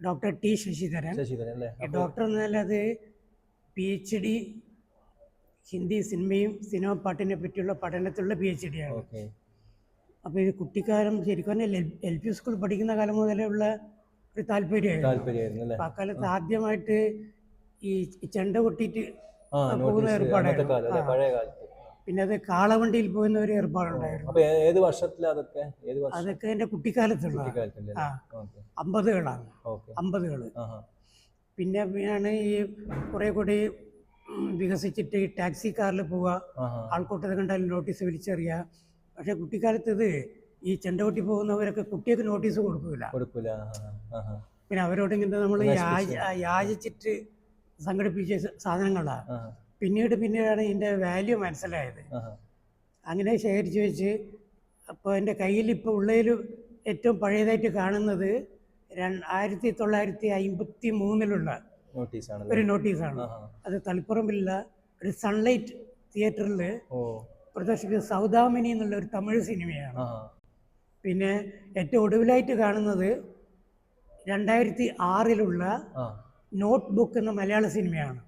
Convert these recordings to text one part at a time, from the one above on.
Doctor T Sasidharan. Doctor എന്നാൽ അത് P H D Hindi സിനിമയും സിനിമ പാട്ടിനെ പറ്റിയുള്ള പഠനത്തിലുള്ള പി എച്ച് ഡി ആണ് അപ്പൊ അപ്പോൾ ഇത് കുട്ടിക്കാലം ശരിക്കും പറഞ്ഞാൽ എൽ പി സ്കൂൾ പഠിക്കുന്ന കാലം മുതലേ ഉള്ള ഒരു താല്പര്യമായിരുന്നു. അല്ലേ? അക്കാലത്ത് ആദ്യമായിട്ട് ഈ ചെണ്ട കൊട്ടിട്ട് പോകുന്ന പഴയ ഏർപ്പാടായിരുന്നു. പിന്നെ അത് കാളവണ്ടിയിൽ പോകുന്ന ഒരു ഏർപ്പാടുണ്ടായിരുന്നു. ഏത് അതൊക്കെ? എന്റെ കുട്ടിക്കാലത്തുള്ള അമ്പതുകളാണ്. അമ്പതുകൾ. പിന്നെ ആണ് ഈ കുറെ കൂടി വികസിച്ചിട്ട് ഈ ടാക്സി കാറിൽ പോവുക ആൾക്കൂട്ടത്തെ കണ്ടാൽ നോട്ടീസ് വിളിച്ചറിയുക പക്ഷെ കുട്ടിക്കാലത്ത് ഇത് ഈ ചെണ്ടകൊട്ടി പോകുന്നവരൊക്കെ കുട്ടിയൊക്കെ നോട്ടീസ് കൊടുക്കൂല. ആഹാ, പിന്നെ അവരോട് ഇങ്ങനെ നമ്മൾ യാചിച്ചിട്ട് സംഘടിപ്പിച്ച സാധനങ്ങളാ. സാധനങ്ങളാണ് പിന്നീട് പിന്നീടാണ് ഇതിന്റെ വാല്യൂ മനസ്സിലായത്. അങ്ങനെ ശേഖരിച്ച് വെച്ച് അപ്പോൾ എന്റെ കയ്യിൽ ഇപ്പോൾ ഉള്ളതിൽ ഏറ്റവും പഴയതായിട്ട് കാണുന്നത് ആയിരത്തി തൊള്ളായിരത്തി അമ്പത്തി മൂന്നിലുള്ള ഒരു നോട്ടീസാണ് അത് തളിപ്പുറമ്പില്ല ഒരു സൺലൈറ്റ് തിയേറ്ററിൽ പ്രദർശിപ്പിച്ച സൗദാമിനി എന്നുള്ള ഒരു തമിഴ് സിനിമയാണ്. പിന്നെ ഏറ്റവും ഒടുവിലായിട്ട് കാണുന്നത് രണ്ടായിരത്തി ആറിലുള്ള നോട്ട് ബുക്ക് എന്ന മലയാള സിനിമയാണ്.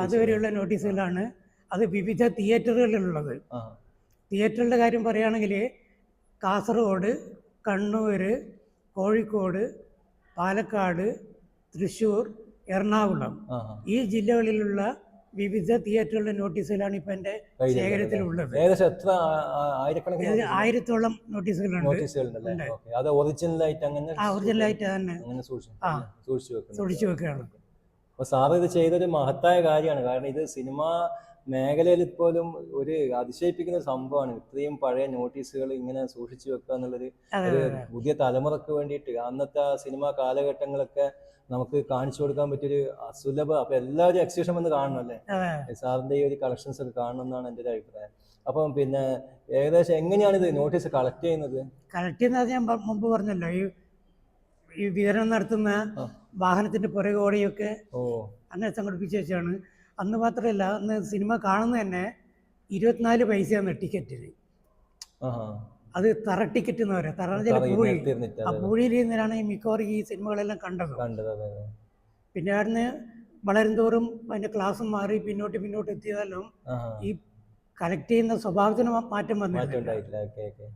അതുവരെയുള്ള നോട്ടീസുകളാണ് അത് വിവിധ തിയേറ്ററുകളിലുള്ളത്. തിയേറ്ററുകളുടെ കാര്യം പറയുകയാണെങ്കിൽ കാസർഗോഡ് കണ്ണൂർ കോഴിക്കോട് പാലക്കാട് തൃശ്ശൂർ എറണാകുളം ഈ ജില്ലകളിലുള്ള വിവിധ തിയേറ്ററുകളുടെ നോട്ടീസുകളാണ് ഇപ്പൊ എന്റെ ശേഖരത്തിലുള്ളത്. ഏകദേശം എത്ര ആയിരക്കണക്കിന് ആയിരത്തോളം നോട്ടീസുകളുണ്ട് ഒറിജിനലായിട്ട് തന്നെ സൂക്ഷിച്ചു വെക്കുകയാണ്. അപ്പൊ സാറ് ഇത് ചെയ്തൊരു മഹത്തായ കാര്യമാണ്. കാരണം ഇത് സിനിമ മേഖലയിൽ പോലും ഒരു അതിശയിപ്പിക്കുന്ന ഒരു സംഭവമാണ്. ഇത്രയും പഴയ നോട്ടീസുകൾ ഇങ്ങനെ സൂക്ഷിച്ചു വെക്കുക എന്നുള്ളൊരു ഒരു പുതിയ തലമുറയ്ക്ക് വേണ്ടിയിട്ട് അന്നത്തെ സിനിമാ കാലഘട്ടങ്ങളൊക്കെ നമുക്ക് കാണിച്ചു കൊടുക്കാൻ പറ്റിയൊരു അസുലഭ അപ്പൊ എല്ലാവരും എക്സിബിഷൻ വന്ന് കാണണം അല്ലേ? സാറിന്റെ ഈ ഒരു കളക്ഷൻസ് ഒക്കെ കാണണം എന്നാണ് എന്റെ ഒരു അഭിപ്രായം. അപ്പം പിന്നെ ഏകദേശം എങ്ങനെയാണ് ഇത് നോട്ടീസ് കളക്ട് ചെയ്യുന്നത്? കളക്ട് ചെയ്യുന്നത് ഞാൻ മുമ്പ് പറഞ്ഞല്ലോ. ഈ ഈ വിതരണം നടത്തുന്ന വാഹനത്തിന്റെ പുറകോടിയൊക്കെ അങ്ങനെ സംഘടിപ്പിച്ച് വെച്ചാണ്. അന്ന് മാത്രമല്ല അന്ന് സിനിമ കാണുന്ന തന്നെ ഇരുപത്തിനാല് പൈസയാണ് ടിക്കറ്റിന് അത് തറ ടിക്കറ്റ് എന്ന് പറയാം. തറ പൂഴി. ആ പൂഴിയിൽ നിന്നാണ് ഈ മിക്കവാറും ഈ സിനിമകളെല്ലാം കണ്ടത്. പിന്നെ അവിടുന്ന് വളരും തോറും അതിന്റെ ക്ലാസ് മാറി പിന്നോട്ട് പിന്നോട്ട് എത്തിയതാലും ഈ കളക്ട് ചെയ്യുന്ന സ്വഭാവത്തിന് മാറ്റം മാറ്റം വന്നിട്ടില്ല ഉണ്ടായിട്ടില്ല ഓക്കെ ഓക്കെ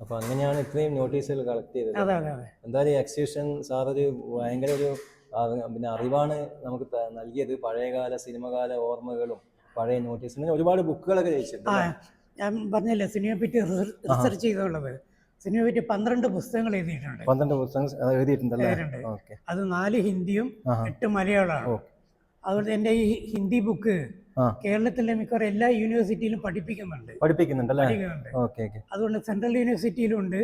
അപ്പൊ അങ്ങനെയാണ് ഇത്രയും നോട്ടീസുകൾ കളക്ട് ചെയ്തത്. അതെ അതെ അതെ. എന്തായാലും ഈ എക്സിബിഷൻ സാർ ഒരു ഭയങ്കര ഒരു പിന്നെ അറിവാണ് നമുക്ക് ത- നൽകിയത്. പഴയകാല സിനിമകാല ഓർമ്മകളും പഴയ നോട്ടീസും ഇങ്ങനെ ഒരുപാട് ബുക്കുകളൊക്കെ രചിച്ചിട്ടുണ്ട് ആ ഞാൻ പറഞ്ഞില്ലേ സിനിമയെ പറ്റി റിസർച്ച് ചെയ്തുള്ളത്. സിനിമയെ പറ്റി പന്ത്രണ്ട് പുസ്തകങ്ങൾ എഴുതിയിട്ടുണ്ട്. പന്ത്രണ്ട് പുസ്തകം എഴുതിയിട്ടുണ്ടല്ലേ? എഴുതിയിട്ടുണ്ട്. ഓക്കെ. അത് നാല് ഹിന്ദിയും ആഹാ. എട്ട് മലയാളമാണ്. ഓ. അതുകൊണ്ട് എന്റെ ഈ ഹിന്ദി ബുക്ക്. കേരളത്തിലെ മിക്കവാറും എല്ലാ യൂണിവേഴ്സിറ്റിയിലും പഠിപ്പിക്കുന്നുണ്ട്. Okay okay. അതുകൊണ്ട് സെൻട്രൽ യൂണിവേഴ്സിറ്റിയിലും ഉണ്ട്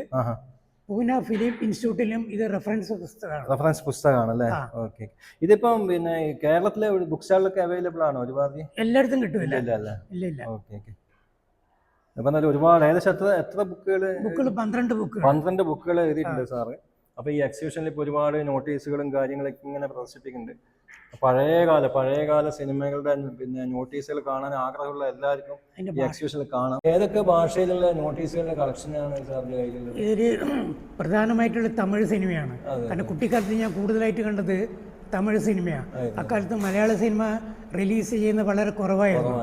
പൂന ഫിലിം ഇൻസ്റ്റിറ്റ്യൂട്ടിലും ഇത് റെഫറൻസ് പുസ്തകമാണ്. റെഫറൻസ് പുസ്തകമാണ് അല്ലേ ഓക്കെ ഇതിപ്പം പിന്നെ കേരളത്തിലെ ബുക്ക് സ്റ്റാളിലൊക്കെ അവൈലബിൾ ആണോ ഒരുപാട്? എല്ലായിടത്തും കിട്ടുമല്ലേ ഇല്ല. ഇല്ല ഓക്കെ ഓക്കെ. അപ്പൊ എന്നാലും ഒരുപാട് ഏകദേശം എത്ര എത്ര ബുക്കുകൾ? ബുക്കുകൾ പന്ത്രണ്ട് ബുക്ക് പന്ത്രണ്ട് ബുക്കുകൾ എഴുതിയിട്ടുണ്ട് സാറ്. അപ്പൊ ഈ എക്സിബിഷനിൽ ഇപ്പൊ ഒരുപാട് നോട്ടീസുകളും കാര്യങ്ങളൊക്കെ ഇങ്ങനെ പ്രദർശിപ്പിക്കുന്നുണ്ട്. പഴയകാല പഴയകാല സിനിമകളുടെ പിന്നെ നോട്ടീസുകൾ കാണാൻ ആഗ്രഹമുള്ള എല്ലാവർക്കും ഈ എക്സിബിഷനിൽ കാണാം. ഏതൊക്കെ ഭാഷയിലുള്ള നോട്ടീസുകളുടെ കളക്ഷനാണ് സാറിന്റെ കയ്യിലുള്ളത്? ഇതൊരു പ്രധാനമായിട്ടുള്ള തമിഴ് സിനിമയാണ്. കാരണം കുട്ടിക്കാലത്ത് ഞാൻ കൂടുതലായിട്ട് കണ്ടത് തമിഴ് സിനിമയാണ്. അക്കാലത്ത് മലയാള സിനിമ റിലീസ് ചെയ്യുന്ന വളരെ കുറവായിരുന്നു.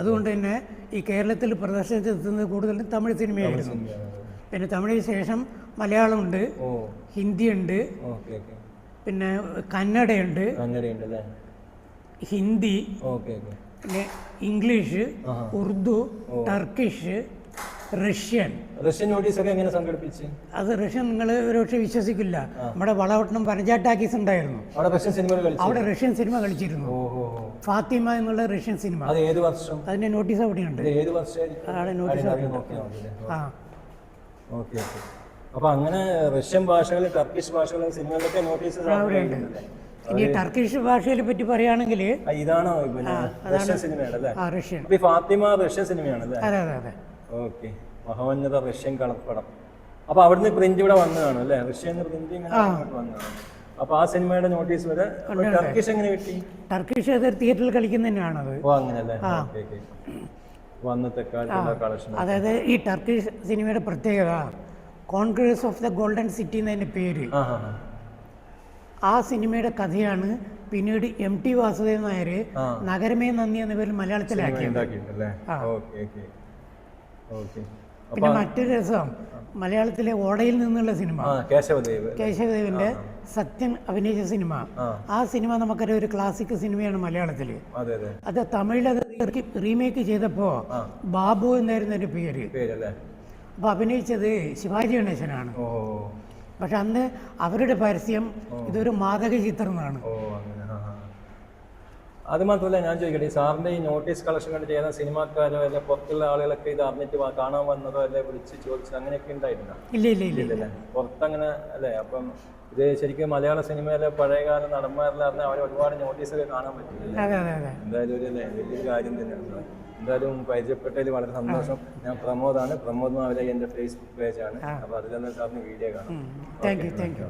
അതുകൊണ്ട് തന്നെ ഈ കേരളത്തിൽ പ്രദർശനത്തിലെത്തുന്നത് കൂടുതലും തമിഴ് സിനിമയായിരുന്നു. പിന്നെ തമിഴിന് ശേഷം മലയാളമുണ്ട് ഹിന്ദിയുണ്ട്. പിന്നെ കന്നഡയുണ്ട്. കന്നഡയുണ്ട് അല്ലേ ഹിന്ദി ഓക്കെ ഓക്കെ. പിന്നെ English Urdu Urdu Turkish Russian. Russian notice ഒക്കെ എങ്ങനെ സംഘടിപ്പിച്ച്? അത് റഷ്യൻ നിങ്ങൾ ഒരുപക്ഷെ വിശ്വസിക്കില്ല. നമ്മുടെ വളവട്ടണം പനജാ ടാക്കീസ് ഉണ്ടായിരുന്നു. അവിടെ റഷ്യൻ കളിച്ചു അവിടെ റഷ്യൻ സിനിമ കളിച്ചിരുന്നു. ഫാത്തിമ എന്നുള്ള റഷ്യൻ സിനിമ. അത് ഏത് വർഷം? അതിന്റെ നോട്ടീസ് അവിടെയുണ്ട്. ഏത് അവിടെ നോട്ടീസ്? ആ. Okay okay. അപ്പൊ അങ്ങനെ റഷ്യൻ ഭാഷകൾ ടർക്കിഷ് ഭാഷകൾ സിനിമകളിലൊക്കെ നോട്ടീസ് ഇനി ടർക്കിഷ് ഭാഷയെ പറ്റി പറയുകയാണെങ്കിൽ ഇതാണോ റഷ്യൻ സിനിമയാണല്ലേ റഷ്യൻ. ഈ ഫാത്തിമ റഷ്യൻ സിനിമയാണല്ലേ അതെ അതെ അതെ. ഓക്കെ. മഹോന്നത റഷ്യൻ കളപ്പടം അപ്പൊ അവിടുന്ന് പ്രിന്റ് ഇവിടെ വന്നതാണ് അല്ലേ? റഷ്യൻ പ്രിന്റ് വന്നതാണ്. അപ്പൊ ആ സിനിമയുടെ നോട്ടീസ് വരെ ടർക്കിഷ് എങ്ങനെ കിട്ടി? ടർക്കിഷ് അത് തിയേറ്ററിൽ കളിക്കുന്ന തന്നെയാണത്. ഓ അന്നത്തെ അതായത് ഈ ടർക്കിഷ് സിനിമയുടെ പ്രത്യേകത Congress of the golden city എന്നതിന്റെ പേര്. ആ സിനിമയുടെ കഥയാണ് പിന്നീട് എം ടി വാസുദേവൻ നായർ നഗരമേ നന്ദി എന്ന പേരിൽ മലയാളത്തിലാക്കിയത്. പിന്നെ മറ്റൊരു രസം മലയാളത്തിലെ ഓടയിൽ നിന്നുള്ള സിനിമ. കേശവദേവന്റെ സത്യൻ അഭിനയിച്ച സിനിമ. ആ. സിനിമ നമുക്കറിയാം ഒരു ക്ലാസിക് സിനിമയാണ് മലയാളത്തിൽ. അതെ തമിഴിൽ അത് റീമേക്ക് ചെയ്തപ്പോൾ ബാബു എന്നായിരുന്നു എന്റെ പേര് അപ്പോൾ അഭിനയിച്ചത് ശിവാജി ഗണേശനാണ്. പക്ഷെ അന്ന് അവരുടെ പരസ്യം ഇതൊരു മാതക ചിത്രം എന്നാണ് ഓ അങ്ങനെ ആ, ആ. അത് മാത്രമല്ല ഞാൻ ചോദിക്കട്ടെ ഈ സാറിന്റെ ഈ നോട്ടീസ് കളക്ഷൻ കണ്ട് ചെയ്യുന്ന സിനിമാക്കാരോ അല്ലെ പുറത്തുള്ള ആളുകളൊക്കെ ഇത് അറിഞ്ഞിട്ട് കാണാൻ വന്നതോ അല്ലെ വിളിച്ച് ചോദിച്ചോ അങ്ങനെയൊക്കെ ഉണ്ടായിട്ടുണ്ടോ? ഇല്ല ഇല്ല ഇല്ല ഇല്ല. പുറത്തങ്ങനെ അല്ലേ? അപ്പം ഇത് ശരിക്കും മലയാള സിനിമയിലെ പഴയകാല നടന്മാരെല്ലാം അറിഞ്ഞാൽ അവർ ഒരുപാട് നോട്ടീസൊക്കെ കാണാൻ പറ്റില്ല എന്തായാലും ഒരു വലിയൊരു കാര്യം തന്നെയാണ്. എന്തായാലും പരിചയപ്പെട്ടതിൽ വളരെ സന്തോഷം. ഞാൻ പ്രമോദാണ്. പ്രമോദ് മാവിലെ എന്റെ ഫേസ്ബുക്ക് പേജാണ് അപ്പോൾ അതിൽ തന്നെ സാറിന് വീഡിയോ കാണാം. Thank you thank you